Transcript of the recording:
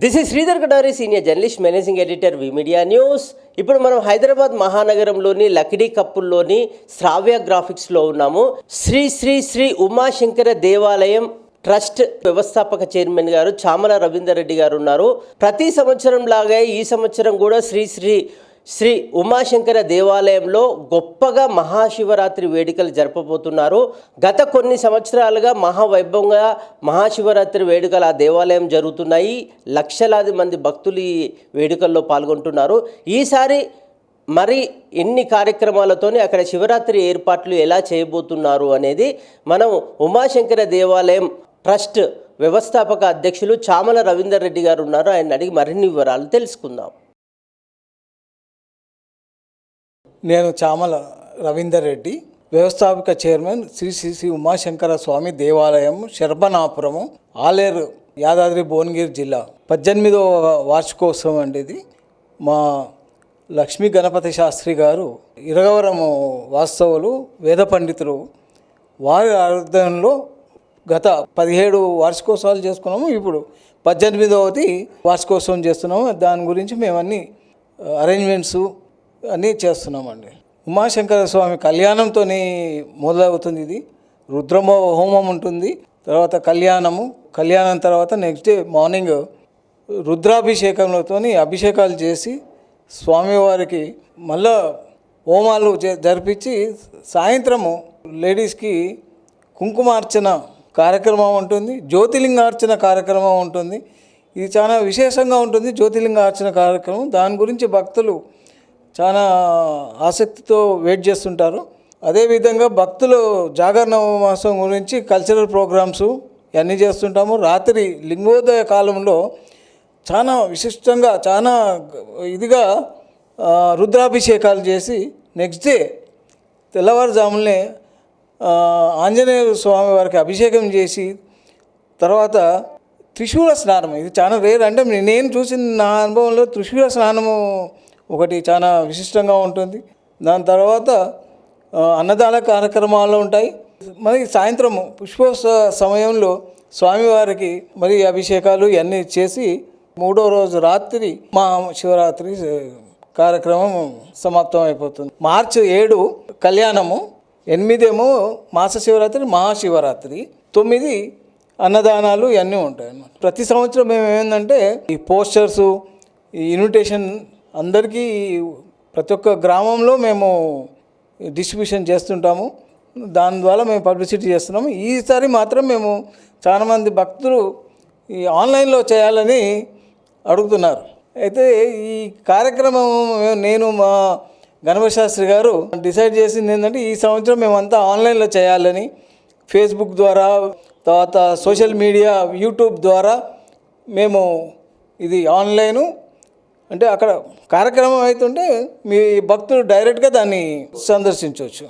This is Sridhar Katari senior journalist managing editor V media news ఇప్పుడు మనం హైదరాబాద్ మహానగరంలోని లకిడీ కప్పుల్లోని శ్రావ్య గ్రాఫిక్స్లో ఉన్నాము. శ్రీ శ్రీ శ్రీ ఉమాశంకర దేవాలయం ట్రస్ట్ వ్యవస్థాపక చైర్మన్ గారు చామల రవీందర్ రెడ్డి గారు ఉన్నారు. ప్రతి సంవత్సరం లాగే ఈ సంవత్సరం కూడా శ్రీ శ్రీ శ్రీ ఉమాశంకర దేవాలయంలో గొప్పగా మహాశివరాత్రి వేడుకలు జరపబోతున్నారు. గత కొన్ని సంవత్సరాలుగా మహావైభవంగా మహాశివరాత్రి వేడుకలు ఆ దేవాలయం జరుగుతున్నాయి. లక్షలాది మంది భక్తులు ఈ వేడుకల్లో పాల్గొంటున్నారు. ఈసారి మరి ఎన్ని కార్యక్రమాలతోని అక్కడ శివరాత్రి ఏర్పాట్లు ఎలా చేయబోతున్నారు అనేది మనం ఉమాశంకర దేవాలయం ట్రస్ట్ వ్యవస్థాపక అధ్యక్షులు చామల రవీందర్ రెడ్డి గారు ఉన్నారు. ఆయన అడిగి మరిన్ని వివరాలు తెలుసుకుందాం. నేను చామల రవీందర్ రెడ్డి వ్యవస్థాపక చైర్మన్ శ్రీ శ్రీ శ్రీ ఉమాశంకర స్వామి దేవాలయం శర్బనాపురము ఆలేరు యాదాద్రి భువనగిరి జిల్లా. పద్దెనిమిదవ వార్షికోత్సవం అండి ఇది. మా లక్ష్మీ గణపతి శాస్త్రి గారు ఇరగవరము వాస్తవులు వేద పండితులు. వారి ఆరాధనలో గత పదిహేడు వార్షికోత్సవాలు చేసుకున్నాము. ఇప్పుడు పద్దెనిమిదవది వార్షికోత్సవం చేస్తున్నాము. దాని గురించి మేమన్నీ అరేంజ్మెంట్స్ అన్నీ చేస్తున్నామండి. ఉమాశంకర స్వామి కళ్యాణంతో మొదలవుతుంది ఇది. రుద్రమో హోమం ఉంటుంది. తర్వాత కళ్యాణము కళ్యాణం తర్వాత నెక్స్ట్ డే మార్నింగ్ రుద్రాభిషేకంలతో అభిషేకాలు చేసి స్వామివారికి మళ్ళా హోమాలు జరిపించి సాయంత్రము లేడీస్కి కుంకుమార్చన కార్యక్రమం ఉంటుంది. జ్యోతిలింగార్చన కార్యక్రమం ఉంటుంది. ఇది చాలా విశేషంగా ఉంటుంది జ్యోతిలింగార్చన కార్యక్రమం. దాని గురించి భక్తులు చాలా ఆసక్తితో వెయిట్ చేస్తుంటారు. అదేవిధంగా భక్తులు జాగరణ మాసం గురించి కల్చరల్ ప్రోగ్రామ్స్ ఇవన్నీ చేస్తుంటాము. రాత్రి లింగోదయ కాలంలో చాలా విశిష్టంగా చాలా ఇదిగా రుద్రాభిషేకాలు చేసి నెక్స్ట్ డే తెల్లవారుజామునే ఆంజనేయ స్వామి వారికి అభిషేకం చేసి తర్వాత త్రిశూల స్నానం. ఇది చాలా రేర్ అంటే నేను చూసిన నా అనుభవంలో త్రిశూల స్నానము ఒకటి చాలా విశిష్టంగా ఉంటుంది. దాని తర్వాత అన్నదాన కార్యక్రమాలు ఉంటాయి. మరి సాయంత్రం పుష్పోత్సవ సమయంలో స్వామివారికి మరి అభిషేకాలు ఇవన్నీ చేసి మూడో రోజు రాత్రి మా శివరాత్రి కార్యక్రమం సమాప్తం అయిపోతుంది మార్చి ఏడు కళ్యాణము ఎనిమిదేమో మాస శివరాత్రి మహాశివరాత్రి తొమ్మిది అన్నదానాలు ఇవన్నీ ఉంటాయి అన్నమాట ప్రతి సంవత్సరం మేము ఏంటంటే ఈ పోస్టర్స్ ఈ ఇన్విటేషన్ అందరికీ ప్రతి ఒక్క గ్రామంలో మేము డిస్ట్రిబ్యూషన్ చేస్తుంటాము. దాని ద్వారా మేము పబ్లిసిటీ చేస్తున్నాము. ఈసారి మాత్రం మేము చాలామంది భక్తులు ఈ ఆన్లైన్లో చేయాలని అడుగుతున్నారు. అయితే ఈ కార్యక్రమం నేను మా గణపతి శాస్త్రి గారు డిసైడ్ చేసింది ఏంటంటే ఈ సంవత్సరం మేమంతా ఆన్లైన్లో చేయాలని ఫేస్బుక్ ద్వారా తర్వాత సోషల్ మీడియా యూట్యూబ్ ద్వారా మేము ఇది ఆన్లైను అంటే అక్కడ కార్యక్రమం అవుతుంటే మీ భక్తులు డైరెక్ట్గా దాన్ని సందర్శించవచ్చు.